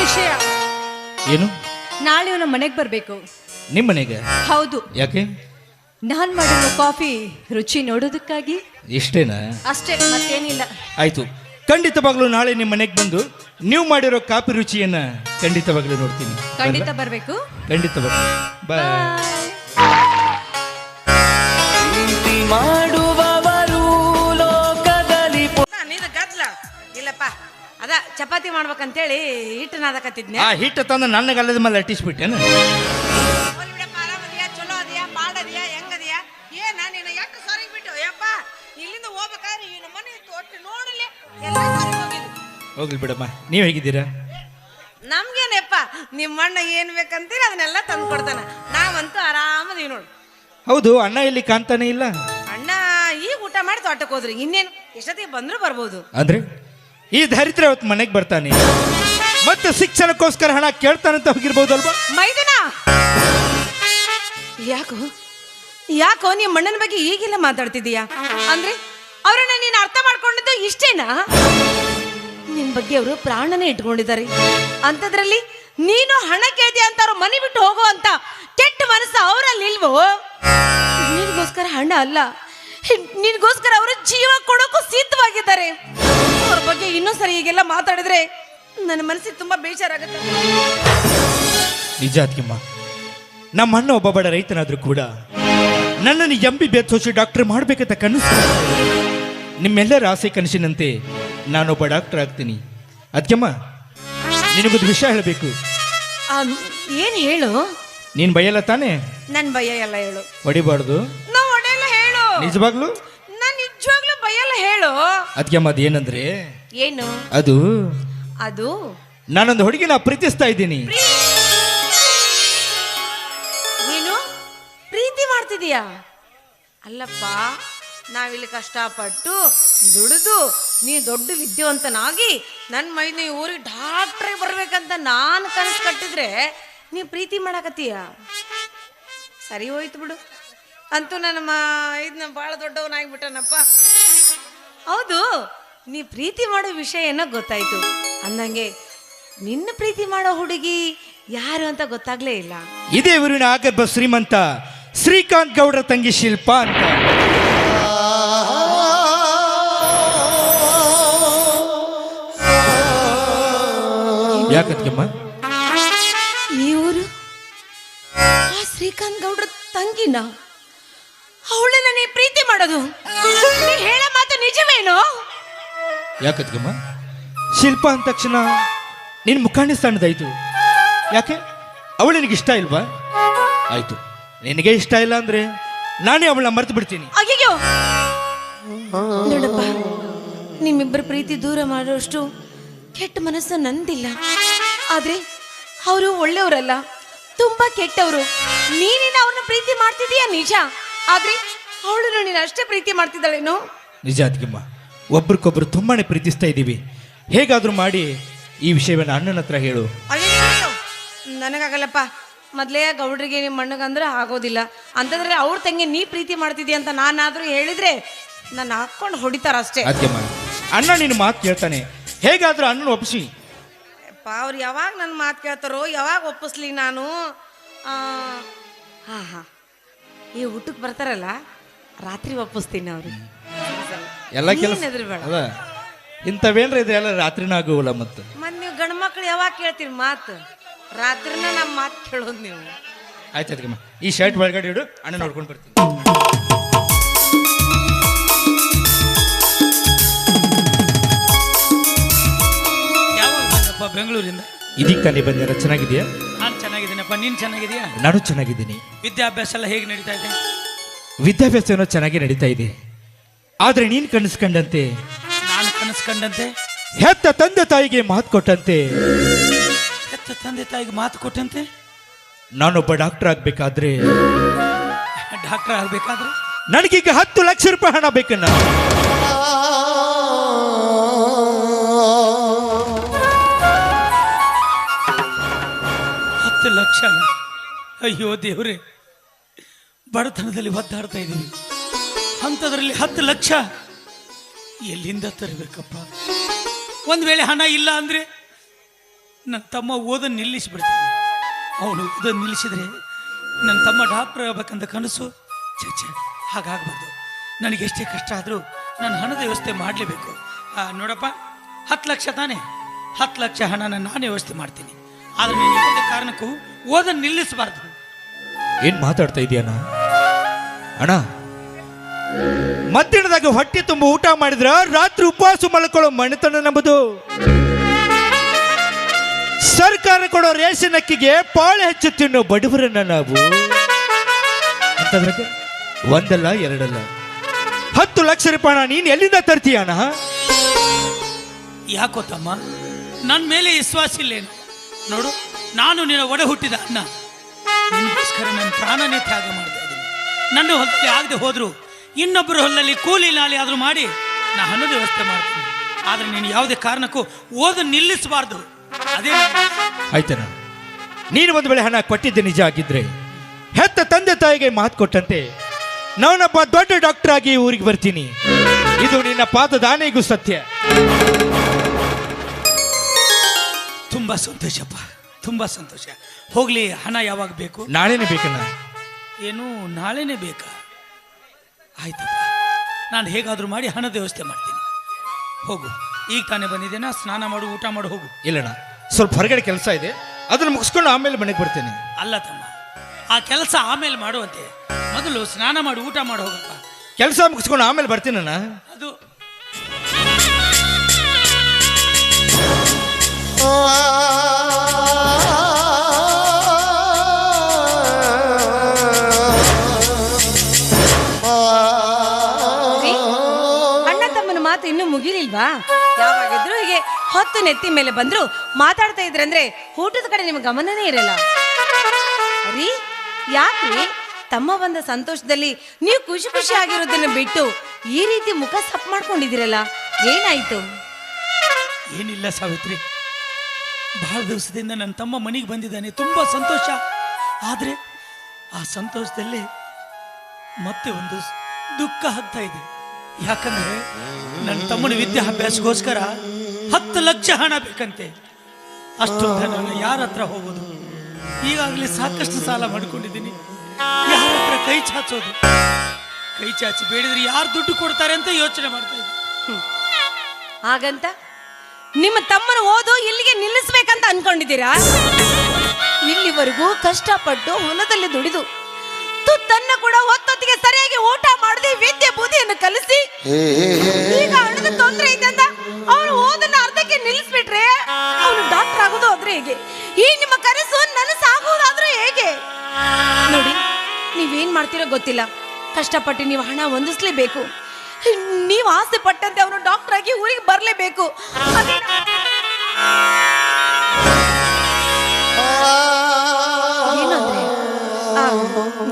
ವಿಷಯ. ಏನು? ನಾಳೆ ಇವನ ಮನೆಗೆ ಬರಬೇಕು. ನಿಮ್ಮ ಮನೆಗೆ? ಹೌದು. ಯಾಕೆ? ನಾನ್ ಮಾಡಿರೋ ಕಾಫಿ ರುಚಿ ನೋಡೋದಕ್ಕಾಗಿ. ಇಷ್ಟೇನಾ? ಅಷ್ಟೇ ಮತ್ತೇನಿಲ್ಲ. ಆಯ್ತು. ಖಂಡಿತವಾಗ್ಲು ನಾಳೆ ನಿಮ್ಮ ಮನೆಗೆ ಬಂದು ನೀವು ಮಾಡಿರೋ ಕಾಫಿ ರುಚಿಯನ್ನ ಖಂಡಿತವಾಗ್ಲು ನೋಡ್ತೀನಿ. ಖಂಡಿತ ಬರಬೇಕು. ಖಂಡಿತವಾಗ್ಲೂ. ಬಾಯ್ ಚಪಾತಿ ಮಾಡ್ಬೇಕಂತೇಳಿ ಹಿಟ್ಟು ನಾದಕತ್ತಿದ್ನೆ ಆ ಹಿಟ್ಟು ತಂದು ನನ್ನ ಗಲ್ಲದ ಮೇಲೆ ಅಟ್ಟಿಸ್ಬಿಟ್ಟೇನ? ಹೋಗ್ಲಿ ಬಿಡಪ್ಪ ಆರಾಮದಿಯಾ ಚಲೋ ಅದೆಯಾ? ಪಾಡದಿಯಾ ಹೆಂಗದಿಯಾ ಏನ ನೀನು ಯಾಕೆ ಸಾರಿಗೆ ಬಿಟ್ಟು? ಯಪ್ಪ ಇಲ್ಲಿಂದ ಹೋಗ್ಬೇಕಾದ್ರೆ ಈ ನಮ್ಮನೆ ಒಟ್ಟು ನೋಡಲಿ. ಎಲ್ಲ ಸಾರಿಗೆ ಹೋಗಿದ್ದು. ಹೋಗ್ಲಿ ಬಿಡಮ್ಮ ನೀವು ಹೇಗಿದ್ದೀರಾ? ನಮ್ಗೇನಪ್ಪ ನಿಮ್ಮ ಅಣ್ಣ ಏನ್ ಬೇಕಂತೀರಿ ಅದನ್ನೆಲ್ಲ ತಂದು ಕೊಡ್ತಾನ. ನಾವಂತೂ ಆರಾಮದೀವಿ ನೋಡು. ಹೌದು ಅಣ್ಣ ಇಲ್ಲಿ ಕಾಣ್ತಾನೆ ಇಲ್ಲ. ಅಣ್ಣ ಈಗ ಊಟ ಮಾಡಿ ತೋಟಕ್ಕೆ ಹೋದ್ರಿ. ಇನ್ನೇನು ಎಷ್ಟೊತ್ತಿಗೆ ಬಂದ್ರು ಬರ್ಬೋದು. ಅಂದ್ರೆ? ಈ ಧರಿತ್ರೆ ಅವತ್ತು ಮನೆಗೆ ಬರ್ತಾನೆ. ಮತ್ತೆ ಶಿಕ್ಷಣಕ್ಕೋಸ್ಕರ ಹಣ ಕೇಳ್ತಾನಂತ ಹೋಗಿರ್ಬೋದಲ್ವಾ? ಮೈದುನ! ಯಾಕೋ? ಯಾಕೋ ನಿಮ್ಮ ಅಣ್ಣನ ಬಗ್ಗೆ ಈಗೆಲ್ಲ ಮಾತಾಡ್ತಿದೀಯಾ ಅಂದ್ರೆ ಅವರನ್ನ ನೀನು ಅರ್ಥ ಮಾಡ್ಕೊಂಡಿದ್ದು ಇಷ್ಟೇನಾ? ನಿನ್ ಬಗ್ಗೆ ಅವರು ಪ್ರಾಣನೇ ಇಟ್ಕೊಂಡಿದ್ದಾರೆ. ಅಂಥದ್ರಲ್ಲಿ ನೀನು ಹಣ ಕೇಳ್ತೀಯ ಅಂತ ಅವ್ರು ಮನೆ ಬಿಟ್ಟು ಹೋಗೋ ಅಂತ ಕೆಟ್ಟ ಮನಸ್ಸು ಅವರಲ್ಲಿ ಇಲ್ವೋ? ನಿನ್ಗೋಸ್ಕರ ಹಣ ಅಲ್ಲ. ನಿನ್ಗೋಸ್ಕರ ಅವರು ಜೀವ ಕೊಡೋಕ್ಕೂ ಸಿದ್ಧವಾಗಿದ್ದಾರೆ. ಅವ್ರ ಬಗ್ಗೆ ಇನ್ನೂ ಸರಿ ಹೀಗೆಲ್ಲ ಮಾತಾಡಿದ್ರೆ ನನ್ನ ಮನಸ್ಸಿಗೆ ತುಂಬಾ ಬೇಜಾರಾಗುತ್ತೆ. ನಿಜ ಅದಕ್ಕಿಮ್ಮ ನಮ್ಮ ಅಣ್ಣ ಒಬ್ಬ ಬಡ ರೈತನಾದ್ರೂ ಕೂಡ ನನ್ನನ್ನು ಎಂಬಿ ಬೆತ್ತೋಸಿ ಡಾಕ್ಟರ್ ಮಾಡ್ಬೇಕಂತ ಕನಸು. ನಿಮ್ಮೆಲ್ಲರ ಆಸೆ ಕನಸಿನಂತೆ ನಾನೊಬ್ಬ ಡಾಕ್ಟರ್ ಆಗ್ತೀನಿ. ಅದಕ್ಕೆಮ್ಮ ನಿನಗೊಂದು ವಿಷಯ ಹೇಳಬೇಕು. ಏನ್ ಹೇಳು? ನೀನು ಬಯಲ್ಲ ತಾನೆ? ನನ್ ಭಯ ಎಲ್ಲ ಹೇಳು. ಹೊಡಿಬಾರ್ದು. ನಾವು ಒಡೆಯಲ್ಲ ಹೇಳು. ನಿಜವಾಗ್ಲು? ನಾನ್ ಅದಕ್ಕೆ ಅಮ್ಮ ಹೇಳು ಅದೇನಂದ್ರೆ ಏನು? ಅದು ಅದು ನಾನೊಂದು ಹುಡುಗಿನ ಪ್ರೀತಿಸ್ತಾ ಇದ್ದೀನಿ. ನೀನು ಪ್ರೀತಿ ಮಾಡ್ತಿದೀಯಾ? ಅಲ್ಲಪ್ಪ ನಾವಿಲ್ಲಿ ಕಷ್ಟಪಟ್ಟು ದುಡಿದು ನೀ ದೊಡ್ಡ ವಿದ್ಯಾವಂತನಾಗಿ ನನ್ನ ಮೈನ ಊರಿಗೆ ಡಾಕ್ಟ್ರೇ ಬರ್ಬೇಕಂತ ನಾನು ಕನಸು ಕಟ್ಟಿದ್ರೆ ನೀ ಪ್ರೀತಿ ಮಾಡಕತ್ತೀಯ? ಸರಿ ಹೋಯ್ತು ಬಿಡು. ಅಂತೂ ನನ್ನ ಮಾ ಇದನ್ನ ಭಾಳ ದೊಡ್ಡವನಾಗ್ಬಿಟ್ಟನಪ್ಪ. ಹೌದು ನೀ ಪ್ರೀತಿ ಮಾಡೋ ವಿಷಯ ಏನೋ ಗೊತ್ತಾಯ್ತು. ಅಂದಂಗೆ ನಿನ್ನ ಪ್ರೀತಿ ಮಾಡೋ ಹುಡುಗಿ ಯಾರು ಅಂತ ಗೊತ್ತಾಗ್ಲೇ ಇಲ್ಲ. ಇದೇ ಊರಿನ ಆಗರ್ಭ ಶ್ರೀಮಂತ ಶ್ರೀಕಾಂತ್ ಗೌಡ್ರ ತಂಗಿ ಶಿಲ್ಪ ಅಂತ. ಯಾಕಮ್ಮ ಈ ಊರು? ಆ ಶ್ರೀಕಾಂತ್ ಗೌಡ್ರ ತಂಗಿನ? ಅವಳನ್ನ ನೀ ಪ್ರೀತಿ ಮಾಡೋದು? ನೀ ಹೇಳೋ ಮಾತು ನಿಜವೇನು? ಯಾಕತ್ಗೆಮ್ಮ ಶಿಲ್ಪ ಅಂದ ತಕ್ಷಣ ನಿನ್ ಮುಖಾಣಿ ಸಣ್ಣದಾಯ್ತು ಯಾಕೆ? ಅವಳು ನಿನಗೆ ಇಷ್ಟ ಇಲ್ವಾ? ಆಯ್ತು. ನಿನಗೆ ಇಷ್ಟ ಇಲ್ಲ ಅಂದ್ರೆ ನಾನೇ ಅವಳನ್ನ ಮರೆತು ಬಿಡ್ತೀನಿ. ಅಯ್ಯೋ ನೋಡಪ್ಪ ನಿಮ್ಮಿಬ್ಬರ ಪ್ರೀತಿ ದೂರ ಮಾಡೋಷ್ಟು ಕೆಟ್ಟ ಮನಸ್ಸು ನಂದಿಲ್ಲ. ಆದ್ರೆ ಅವರು ಒಳ್ಳೆಯವರಲ್ಲ ತುಂಬಾ ಕೆಟ್ಟವರು. ನೀನಿನ ಅವ್ರನ್ನ ಪ್ರೀತಿ ಮಾಡ್ತಿದೀಯ ನಿಜ? ಆದ್ರೆ ಅವಳು ನೀನು ಅಷ್ಟೇ ಪ್ರೀತಿ ಮಾಡ್ತಿದ್ದಾಳೇನು? ನಿಜ ಅದಕ್ಕಿಮ್ಮ ಒಬ್ರಿಗೊಬ್ರು ತುಂಬಾನೇ ಪ್ರೀತಿಸ್ತಾ ಇದ್ದೀವಿ. ಹೇಗಾದ್ರೂ ಮಾಡಿ ಈ ವಿಷಯವನ್ನು ಅಣ್ಣನ ಹತ್ರ ಹೇಳು. ಅಯ್ಯೋ ನನಗಾಗಲ್ಲಪ್ಪ. ಮೊದಲೇ ಗೌಡ್ರಿಗೆ ನಿಮ್ಮ ಮಣ್ಣಗಂದ್ರೆ ಆಗೋದಿಲ್ಲ. ಅಂತಂದ್ರೆ ಅವ್ರ ತಂಗಿ ನೀ ಪ್ರೀತಿ ಮಾಡ್ತಿದ್ದಿ ಅಂತ ನಾನಾದ್ರೂ ಹೇಳಿದ್ರೆ ನನ್ನ ಹಾಕೊಂಡು ಹೊಡಿತಾರ ಅಷ್ಟೇ. ಅದಕ್ಕೆಮ್ಮ ಅಣ್ಣ ನಿನ್ನ ಮಾತು ಕೇಳ್ತಾನೆ. ಹೇಗಾದ್ರೂ ಅಣ್ಣನ ಒಪ್ಪಿಸಿ ಅಪ್ಪ ಅವ್ರು ಯಾವಾಗ ನನ್ನ ಮಾತು ಕೇಳ್ತಾರೋ ಯಾವಾಗ ಒಪ್ಪಿಸ್ಲಿ ನಾನು? ಹಾಂ ಹಾಂ. ಈ ಊಟಕ್ಕೆ ಬರ್ತಾರಲ್ಲ ರಾತ್ರಿ ಒಪ್ಪಿಸ್ತೀನಿ ಅವ್ರಿಗೆ. ಎಲ್ಲ ಕೆಲಸ ನೀನ್ ಹೆದ್ರಬೇಡ. ಅದ. ಇಂಥವೇನ್ರ ಇದೆ ಎಲ್ಲ ರಾತ್ರಿನ ಆಗೋವಲ್ಲ ಮತ್ತೆ? ಮತ್ತೆ ನೀವು ಗಂಡು ಮಕ್ಳು ಯಾವಾಗ ಕೇಳ್ತೀರಿ ಮಾತು? ರಾತ್ರಿನ ನಮ್ಮ ಮಾತು ಕೇಳೋದು ನೀವು. ಆಯ್ತು ಅದಕ್ಕೆ ಈ ಶರ್ಟ್ ಒಳಗಡೆ ಇಡು ಅಣ್ಣ ನೋಡ್ಕೊಂಡು ಬರ್ತೀನಿ. ಯಾವಾಗ ಬಂದಪ್ಪ ಬೆಂಗಳೂರಿಂದ? ಇದೀಗ ತಾನೇ ಬಂದಿರ ಚೆನ್ನಾಗಿದೆಯಾ ನಾನು ನೀನ್ ನೀನು ಚೆನ್ನಾಗಿದೆಯಾ? ನಾನು ಚೆನ್ನಾಗಿದ್ದೀನಿ. ವಿದ್ಯಾಭ್ಯಾಸ ಎಲ್ಲ ಹೇಗೆ ನಡೀತಾ ಇದೆ? ವಿದ್ಯಾಭ್ಯಾಸ ಏನೋ ಚೆನ್ನಾಗಿ ನಡೀತಾ ಇದೆ. ಆದ್ರೆ ನೀನ್ ಕನಸ್ಕೊಂಡಂತೆ. ನಾನು ಕನಸ್ಕೊಂಡಂತೆ? ಹೆತ್ತ ತಂದೆ ತಾಯಿಗೆ ಮಾತು ಕೊಟ್ಟಂತೆ. ಹೆತ್ತ ತಂದೆ ತಾಯಿಗೆ ಮಾತು ಕೊಟ್ಟಂತೆ? ನಾನೊಬ್ಬ ಡಾಕ್ಟರ್ ಆಗ್ಬೇಕಾದ್ರೆ. ಡಾಕ್ಟರ್ ಆಗ್ಬೇಕಾದ್ರೆ? ನನಗೀಗ ಹತ್ತು ಲಕ್ಷ ರೂಪಾಯಿ ಹಣ ಬೇಕನ್ನ. ಹತ್ತು ಲಕ್ಷ ಅಯ್ಯೋ ದೇವ್ರೆ, ಬಡತನದಲ್ಲಿ ಒದ್ದಾಡ್ತಾ ಇದ್ದೀವಿ ಅಂಥದ್ರಲ್ಲಿ ಹತ್ತು ಲಕ್ಷ ಎಲ್ಲಿಂದ ತರಬೇಕಪ್ಪ? ಒಂದು ವೇಳೆ ಹಣ ಇಲ್ಲ ಅಂದ್ರೆ ನನ್ನ ತಮ್ಮ ಓದನ್ನು ನಿಲ್ಲಿಸಿಬಿಡ್ತೀನಿ. ಅವನು ಓದನ್ನು ನಿಲ್ಲಿಸಿದ್ರೆ ನನ್ನ ತಮ್ಮ ಡಾಕ್ಟರ್ ಆಗಬೇಕಂತ ಕನಸು, ಛೆ ಹಾಗಾಗಬಾರ್ದು. ನನಗೆ ಎಷ್ಟೇ ಕಷ್ಟ ಆದರೂ ನಾನು ಹಣದ ವ್ಯವಸ್ಥೆ ಮಾಡಲೇಬೇಕು. ನೋಡಪ್ಪ, ಹತ್ತು ಲಕ್ಷ ತಾನೇ. ಹತ್ತು ಲಕ್ಷ ಹಣನ ನಾನೇ ವ್ಯವಸ್ಥೆ ಮಾಡ್ತೀನಿ. ಆದರೆ ನೀನು ಯಾವುದೇ ಕಾರಣಕ್ಕೂ ಓದ ನಿಲ್ಲಿಸಬಾರ್ದು. ಏನ್ ಮಾತಾಡ್ತಾ ಇದೀಯಣ್ಣ ಅಣ್ಣ? ಮಧ್ಯಾಹ್ನದಾಗ ಹೊಟ್ಟೆ ತುಂಬ ಊಟ ಮಾಡಿದ್ರ ರಾತ್ರಿ ಉಪವಾಸ ಮಲ್ಕೊಳ್ಳೋ ಮನೆತನ ನಂಬುದು. ಸರ್ಕಾರ ಕೊಡೋ ರೇಷನ್ ಅಕ್ಕಿಗೆ ಪಾಳೆ ಹೆಚ್ಚು ತಿನ್ನೋ ಬಡವರನ್ನ ನಾವು. ಅಂತಂದ್ರೆ ಒಂದಲ್ಲ ಎರಡಲ್ಲ. ಹತ್ತು ಲಕ್ಷ ರೂಪಾಯಿ ಹಣ ನೀನ್ ಎಲ್ಲಿಂದ ತರ್ತೀಯ ಅಣ್ಣ? ಯಾಕೋ ತಮ್ಮ ನನ್ನ ಮೇಲೆ ವಿಶ್ವಾಸ ಇಲ್ಲೇನು? ನೋಡು, ನಾನು ನಿನ್ನ ಒಡೆ ಹುಟ್ಟಿದ ಅನ್ನ. ನಿನ್ನಸ್ಕರ ನನ್ನ ಪ್ರಾಣನೇ ತ್ಯಾಗ ಇದ್ದೀನಿ. ನನ್ನ ಹೊಲದಲ್ಲಿ ಆಗದೆ ಹೋದ್ರು ಇನ್ನೊಬ್ಬರ ಹೊಲದಲ್ಲಿ ಕೂಲಿ ನಾಲಿ ಆದರೂ ಮಾಡಿ ನಾ ಹಣದ ವ್ಯವಸ್ಥೆ ಮಾಡ್ತೀನಿ. ಆದರೆ ನೀನು ಯಾವುದೇ ಕಾರಣಕ್ಕೂ ಓದು ನಿಲ್ಲಿಸಬಾರ್ದು. ಅದೇ ಆಯ್ತಣ್ಣ. ನೀನು ಒಂದು ವೇಳೆ ಹಣ ಕೊಟ್ಟಿದ್ದೆ ನಿಜ ಆಗಿದ್ರೆ, ಹೆತ್ತ ತಂದೆ ತಾಯಿಗೆ ಮಾತು ಕೊಟ್ಟಂತೆ, ನಾನೊಬ್ಬ ದೊಡ್ಡ ಡಾಕ್ಟರ್ ಆಗಿ ಊರಿಗೆ ಬರ್ತೀನಿ. ಇದು ನಿನ್ನ ಪಾದದಾನೆಗೂ ಸತ್ಯ. ತುಂಬಾ ಸಂತೋಷಪ್ಪ ತುಂಬಾ ಸಂತೋಷ. ಹೋಗಲಿ ಹಣ ಯಾವಾಗ ಬೇಕು? ನಾಳೆನೇ ಬೇಕಣ್ಣ ಏನು ನಾಳೆನೇ ಬೇಕಾ? ಆಯ್ತಪ್ಪ. ನಾನು ಹೇಗಾದರೂ ಮಾಡಿ ಹಣದ ವ್ಯವಸ್ಥೆ ಮಾಡ್ತೀನಿ. ಹೋಗು. ಈಗ ತಾನೇ ಬಂದಿದ್ದೇನೆ? ಸ್ನಾನ ಮಾಡು ಊಟ ಮಾಡು ಹೋಗು. ಇಲ್ಲಣ್ಣ ಸ್ವಲ್ಪ ಹೊರಗಡೆ ಕೆಲಸ ಇದೆ. ಅದನ್ನು ಮುಗಿಸ್ಕೊಂಡು ಆಮೇಲೆ ಮನೆಗೆ ಬರ್ತೇನೆ. ಅಲ್ಲ ತಮ್ಮ ಆ ಕೆಲಸ ಆಮೇಲೆ ಮಾಡುವಂತೆ. ಮೊದಲು ಸ್ನಾನ ಮಾಡು ಊಟ ಮಾಡಿ ಹೋಗಪ್ಪ. ಕೆಲಸ ಮುಗಿಸ್ಕೊಂಡು ಆಮೇಲೆ ಬರ್ತೀನಣ್ಣ. ಅದು ಅಣ್ಣ ತಮ್ಮನ ಮಾತು ಇನ್ನೂ ಮುಗಿಲಿಲ್ವಾ? ಯಾವಾಗಿದ್ರು ಹೀಗೆ ಹೊತ್ತು ನೆತ್ತಿ ಮೇಲೆ ಬಂದ್ರು ಮಾತಾಡ್ತಾ ಇದ್ರಂದ್ರೆ ಊಟದ ಕಡೆ ನಿಮ್ಗೆ ಗಮನನೇ ಇರಲ್ಲ. ರೀ ಯಾಕ್ರಿ ತಮ್ಮ ಬಂದ ಸಂತೋಷದಲ್ಲಿ ನೀವು ಖುಷಿ ಖುಷಿ ಆಗಿರೋದನ್ನ ಬಿಟ್ಟು ಈ ರೀತಿ ಮುಖ ಸಪ್ ಮಾಡ್ಕೊಂಡಿದ್ದೀರಲ್ಲ? ಏನಾಯ್ತು? ಏನಿಲ್ಲ ಸಾವಿತ್ರಿ. ಬಹಳ ದಿವಸದಿಂದ ನನ್ನ ತಮ್ಮ ಮನೆಗೆ ಬಂದಿದ್ದಾನೆ. ತುಂಬಾ ಸಂತೋಷ. ಆದರೆ ಆ ಸಂತೋಷದಲ್ಲಿ ಮತ್ತೆ ಒಂದು ದುಃಖ ಆಗ್ತಾ ಇದೆ. ಯಾಕಂದ್ರೆ ನನ್ನ ತಮ್ಮನ ವಿದ್ಯಾಭ್ಯಾಸಕ್ಕೋಸ್ಕರ ಹತ್ತು ಲಕ್ಷ ಹಣ ಬೇಕಂತೆ. ಅಷ್ಟು ನಾನು ಯಾರ ಹತ್ರ ಹೋಗೋದು? ಈಗಾಗಲೇ ಸಾಕಷ್ಟು ಸಾಲ ಮಾಡ್ಕೊಂಡಿದ್ದೀನಿ. ಯಾರ ಹತ್ರ ಕೈ ಚಾಚೋದು? ಕೈ ಚಾಚಿ ಬೇಡಿದ್ರೆ ಯಾರು ದುಡ್ಡು ಕೊಡ್ತಾರೆ ಅಂತ ಯೋಚನೆ ಮಾಡ್ತಾ ಇದ್ದೀನಿ. ಹಾಗಂತ ನಿಮ್ಮ ತಮ್ಮನ ಓದು ಇಲ್ಲಿಗೆ ನಿಲ್ಲಿಸ್ಬೇಕಂತ ಅನ್ಕೊಂಡಿದ್ದೀರಾ? ಇಲ್ಲಿವರೆಗೂ ಕಷ್ಟಪಟ್ಟು ಹೊಲದಲ್ಲಿ ದುಡಿದು ತನ್ನ ಕೂಡ ಹೊತ್ತೊತ್ತಿಗೆ ಸರಿಯಾಗಿ ಊಟ ಮಾಡದೆ ವಿದ್ಯೆ ಬುದ್ಧಿಯನ್ನು ಕಲಿಸಿ ಈಗ ಹಣದ ತೊಂದರೆ ಇದೆ ಅಂತ ಅವನು ಓದನ್ನ ಅರ್ಧಕ್ಕೆ ನಿಲ್ಲಿಸ್ಬಿಟ್ರೆ ಅವನು ಡಾಕ್ಟರ್ ಆಗೋದು ಆದ್ರೆ ಹೇಗೆ? ಈ ನಿಮ್ಮ ಕನಸು ನನಸಾಗುವುದಾದ್ರೂ ಹೇಗೆ? ನೋಡಿ ನೀವೇನ್ ಮಾಡ್ತೀರೋ ಗೊತ್ತಿಲ್ಲ. ಕಷ್ಟಪಟ್ಟು ನೀವು ಹಣ ಹೊಂದಿಸ್ಲೇಬೇಕು. ನೀವು ಆಸೆ ಪಟ್ಟಂತೆ ಅವನು ಡಾಕ್ಟರ್ ಆಗಿ ಊರಿಗೆ ಬರಲೇಬೇಕು. ಏನಂದ್ರೆ?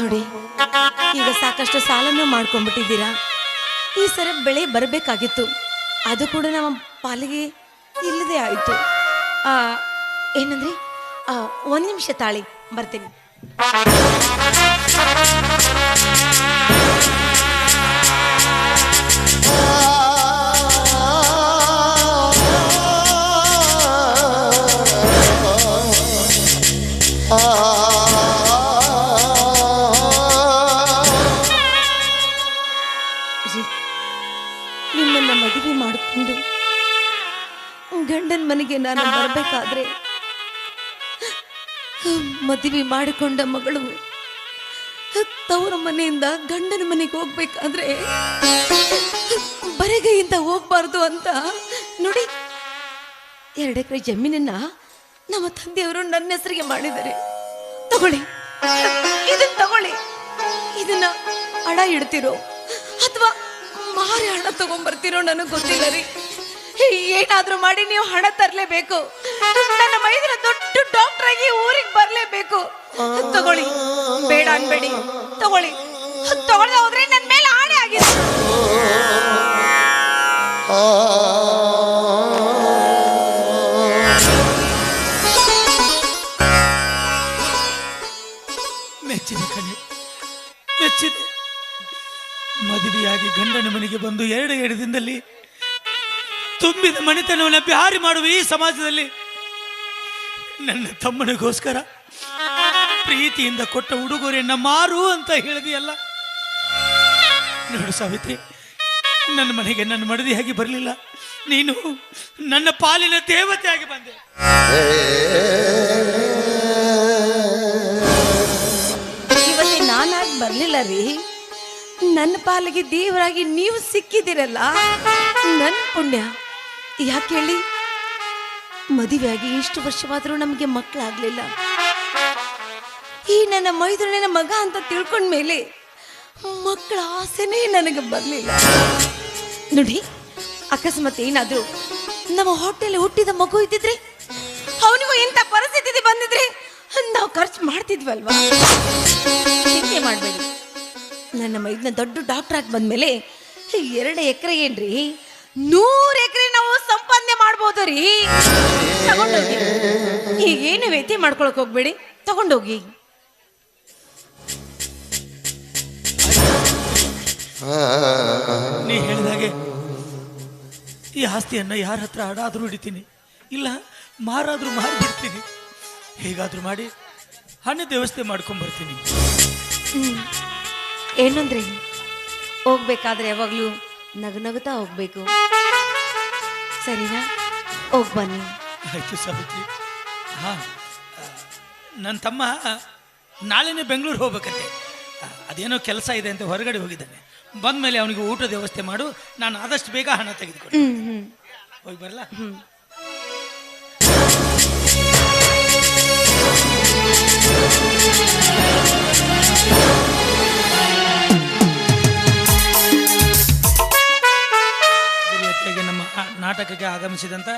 ನೋಡಿ ಈಗ ಸಾಕಷ್ಟು ಸಾಲನ್ನು ಮಾಡ್ಕೊಂಡ್ಬಿಟ್ಟಿದ್ದೀರಾ? ಈ ಸರ ಬೆಳೆ ಬರಬೇಕಾಗಿತ್ತು. ಅದು ಕೂಡ ನಮ್ಮ ಪಾಲಿಗೆ ಇಲ್ಲದೆ ಆಯಿತು. ಆ, ಏನಂದ್ರೆ ಒಂದ್ ನಿಮಿಷ ತಾಳಿ ಬರ್ತೀನಿ. ಗಂಡನ ಮನೆಗೆ ನಾನು ಬರಬೇಕಾದ್ರೆ ಮದುವೆ ಮಾಡಿಕೊಂಡ ಮಗಳು ತವರ ಮನೆಯಿಂದ ಗಂಡನ ಮನೆಗೆ ಹೋಗ್ಬೇಕಾದ್ರೆ ಬರೆಗೈಯಿಂದ ಹೋಗ್ಬಾರ್ದು ಅಂತ ನೋಡಿ. ಎರಡೆಕರೆ ಜಮೀನನ್ನ ನಮ್ಮ ತಂದೆಯವರು ನನ್ನ ಹೆಸರಿಗೆ ಮಾಡಿದ್ದಾರೆ. ತಗೊಳ್ಳಿ. ಇದನ್ನ ತಗೊಳ್ಳಿ. ಇದನ್ನ ಅಡ ಇಡ್ತಿರೋ ಅಥವಾ ಮಾರಿ ಹಣ ತಗೊಂಡ್ಬರ್ತಿರೋ ನನಗೆ ಗೊತ್ತಿಲ್ಲ ರೀ. ಏನಾದ್ರೂ ಮಾಡಿ ನೀವು ಹಣ ತರಲೇಬೇಕು. ನನ್ನ ಮೈದಿನ ದೊಡ್ಡ ಡಾಕ್ಟರ್ ಆಗಿ ಊರಿಗೆ ಬರಲೇಬೇಕು. ತಗೊಳ್ಳಿ. ಬೇಡ ಅನ್ಬೇಡಿ. ತಗೊಳ್ಳಿ. ತಗೊಳ್ದೆ ಹೋದ್ರೆ ನನ್ನ ಮೇಲೆ ಆಣೆ ಆಗಿದೆ ಮೆಚ್ಚಿದೆ ಕಣೆ ಮೆಚ್ಚಿದೆ. ಮದುವೆಯಾಗಿ ಗಂಡನ ಮನೆಗೆ ಬಂದು ಎರಡು ಎರಡು ದಿನದಲ್ಲಿ ತುಂಬಿದ ಮನೆತನವನ್ನು ಬ್ಯಾರಿ ಮಾಡುವ ಈ ಸಮಾಜದಲ್ಲಿ ನನ್ನ ತಮ್ಮನಿಗೋಸ್ಕರ ಪ್ರೀತಿಯಿಂದ ಕೊಟ್ಟ ಉಡುಗೊರೆಯನ್ನ ಮಾರು ಅಂತ ಹೇಳಿದೆಯಲ್ಲ. ನೋಡು ಸಾವಿತ್ರಿ, ನನ್ನ ಮನೆಗೆ ನನ್ನ ಮಡದಿಯಾಗಿ ಬರಲಿಲ್ಲ. ನೀನು ನನ್ನ ಪಾಲಿನ ದೇವತೆಯಾಗಿ ಬಂದೆ. ಇವತ್ತು ನಾನಾಗಿ ಬರಲಿಲ್ಲ ರೀ. ನನ್ನ ಪಾಲಿಗೆ ದೇವರಾಗಿ ನೀವು ಸಿಕ್ಕಿದ್ದೀರಲ್ಲ? ನನ್ನ ಪುಣ್ಯ. ಯಾಕೆ ಹೇಳಿ? ಮದುವೆಯಾಗಿ ಇಷ್ಟು ವರ್ಷವಾದರೂ ನಮಗೆ ಮಕ್ಕಳಾಗ್ಲಿಲ್ಲ. ಈ ನನ್ನ ಮೈದುರನ ಮಗ ಅಂತ ತಿಳ್ಕೊಂಡ್ಮೇಲೆ ಮಕ್ಕಳ ಆಸೆನೇ ನನಗೆ ಬರಲಿಲ್ಲ. ನೋಡಿ, ಅಕಸ್ಮಾತ್ ಏನಾದರೂ ನಮ್ಮ ಹೋಟೆಲ್ ಹುಟ್ಟಿದ ಮಗು ಇದ್ದಿದ್ರೆ, ಅವನಿಗೂ ಇಂಥ ಪರಿಸ್ಥಿತಿ ಬಂದಿದ್ರೆ ನಾವು ಖರ್ಚು ಮಾಡ್ತಿದ್ವಲ್ವಾ? ಚಿಂತೆ ಮಾಡಬೇಡಿ. ನನ್ನ ಮೈದ್ನ ದೊಡ್ಡ ಡಾಕ್ಟರ್ ಆಗಿ ಬಂದ್ಮೇಲೆ ಎರಡು ಎಕರೆ ಏನ್ರಿ? ನೂರು ಎಕರೆ ನಾವು ಸಂಪಾದನೆ ಮಾಡ್ಬೋದು ರೀ. ತಗೊಂಡೋಗಿ. ಈಗೇನು ವ್ಯತಿ ಮಾಡ್ಕೊಳಕ್ ಹೋಗ್ಬೇಡಿ. ತಗೊಂಡೋಗಿ. ನೀ ಹೇಳಿದಾಗೆ ಈ ಆಸ್ತಿಯನ್ನ ಯಾರ ಹತ್ರ ಹಾಡಾದ್ರೂ ಹಿಡಿತೀನಿ ಇಲ್ಲ ಮಾರಾದ್ರೂ ಮಾರಿಬಿಡ್ತೀನಿ. ಹೇಗಾದ್ರೂ ಮಾಡಿ ಹಣದ ವ್ಯವಸ್ಥೆ ಮಾಡ್ಕೊಂಡ್ ಬರ್ತೀನಿ ಹ್ಮ್. ಏನಂದ್ರಿ? ಹೋಗ್ಬೇಕಾದ್ರೆ ಯಾವಾಗ್ಲೂ ನಗು ನಗುತ್ತಾ ಹೋಗ್ಬೇಕು. ಸರಿನಾ? ಹೋಗ್ ಬನ್ನಿ. ಆಯ್ತು ಸಾವಿತ್ರಿ. ಹಾ ನನ್ನ ತಮ್ಮ ನಾಳೆನೇ ಬೆಂಗಳೂರು ಹೋಗ್ಬೇಕಂತೆ. ಅದೇನೋ ಕೆಲಸ ಇದೆ ಅಂತ ಹೊರಗಡೆ ಹೋಗಿದ್ದಾನೆ. ಬಂದ್ಮೇಲೆ ಅವನಿಗೆ ಊಟದ ವ್ಯವಸ್ಥೆ ಮಾಡು ನಾನು ಆದಷ್ಟು ಬೇಗ ಹಣ ತೆಗೆದುಕೊಂಡು ಹೋಗಿ ಬರಲ್ಲ ನಾಟಕಕ್ಕೆ ಆಗಮಿಸಿದಂತ